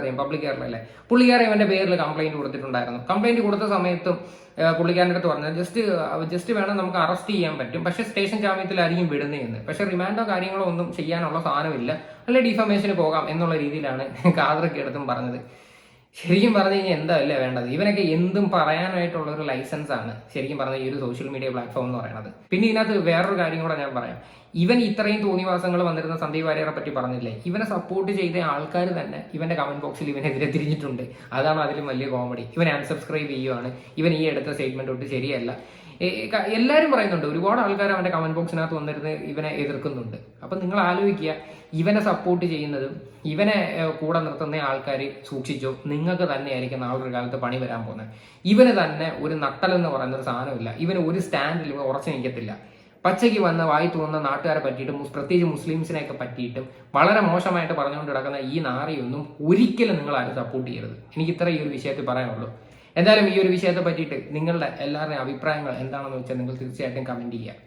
അറിയാം പബ്ലിക് അല്ലേ? പുള്ളിക്കാരൻ ഇവന്റെ പേരിൽ കംപ്ലൈന്റ് കൊടുത്തിട്ടുണ്ടായിരുന്നു. കംപ്ലൈന്റ് കൊടുത്ത സമയത്തും പുള്ളിക്കാരന്റെ അടുത്ത് പറഞ്ഞാൽ ജസ്റ്റ് ജസ്റ്റ് വേണം നമുക്ക് അറസ്റ്റ് ചെയ്യാൻ പറ്റും. പക്ഷെ സ്റ്റേഷൻ ജാമ്യത്തിലായിരിക്കും വിടുന്നതെന്ന് പക്ഷെ റിമാൻഡോ കാര്യങ്ങളോ ഒന്നും ചെയ്യാനുള്ള സാധനമില്ല. അല്ലെ ഡിഫമേഷന് പോകാം എന്നുള്ള രീതിയിലാണ് കാതറൊക്കെ എടുത്തും പറഞ്ഞത്. ശരിക്കും പറഞ്ഞു കഴിഞ്ഞാൽ എന്താ അല്ലേ വേണ്ടത്? ഇവനൊക്കെ എന്തും പറയാനായിട്ടുള്ള ഒരു ലൈസൻസ് ആണ് ശരിക്കും പറഞ്ഞ ഈ ഒരു സോഷ്യൽ മീഡിയ പ്ലാറ്റ്ഫോം എന്ന് പറയുന്നത് പിന്നെ ഇതിനകത്ത് വേറൊരു കാര്യം കൂടെ ഞാൻ പറയാം. ഇവൻ ഇത്രയും തോന്നിവാസങ്ങൾ വന്നിരുന്ന സന്ദീപ് വാര്യരെ പറ്റി പറഞ്ഞില്ലേ? ഇവനെ സപ്പോർട്ട് ചെയ്ത ആൾക്കാർ തന്നെ ഇവന്റെ കമന്റ് ബോക്സിൽ ഇവനെതിരെ തിരിഞ്ഞിട്ടുണ്ട്. അതാണ് അതിലും വലിയ കോമഡി ഇവൻ അൺസബ്സ്ക്രൈബ് ചെയ്യുവാണ്. ഇവൻ ഈ എടുത്ത സ്റ്റേറ്റ്മെന്റ് തൊട്ട് ശരിയല്ല. എല്ലാവരും പറയുന്നുണ്ട്. ഒരുപാട് ആൾക്കാർ അവന്റെ കമന്റ് ബോക്സിനകത്ത് വന്നിരുന്ന് ഇവനെ എതിർക്കുന്നുണ്ട്. അപ്പൊ നിങ്ങൾ ആലോചിക്കുക. ഇവനെ സപ്പോർട്ട് ചെയ്യുന്നതും ഇവനെ കൂടെ നിർത്തുന്ന ആൾക്കാർ സൂക്ഷിച്ചോ. നിങ്ങൾക്ക് തന്നെയായിരിക്കും നാളൊരു കാലത്ത് പണി വരാൻ പോകുന്നത്. ഇവന് തന്നെ ഒരു നട്ടലെന്ന് പറയുന്ന ഒരു സാധനമില്ല ഇവന് ഒരു സ്റ്റാൻഡിൽ ഇവ ഉറച്ചു നിൽക്കത്തില്ല. പച്ചയ്ക്ക് വന്ന വായി തോന്നുന്ന നാട്ടുകാരെ പറ്റിയിട്ടും പ്രത്യേകിച്ച് മുസ്ലിംസിനെയൊക്കെ പറ്റിയിട്ടും വളരെ മോശമായിട്ട് പറഞ്ഞുകൊണ്ട് കിടക്കുന്ന ഈ നാറിയൊന്നും ഒരിക്കലും നിങ്ങൾ ആരും സപ്പോർട്ട് ചെയ്യരുത്. എനിക്ക് ഇത്ര ഈ ഒരു വിഷയത്തിൽ പറയാനുള്ളൂ. എന്തായാലും ഈ ഒരു വിഷയത്തെ പറ്റിയിട്ട് നിങ്ങളുടെ എല്ലാവരുടെയും അഭിപ്രായങ്ങൾ എന്താണെന്ന് വെച്ചാൽ നിങ്ങൾ തീർച്ചയായിട്ടും കമന്റ് ചെയ്യുക.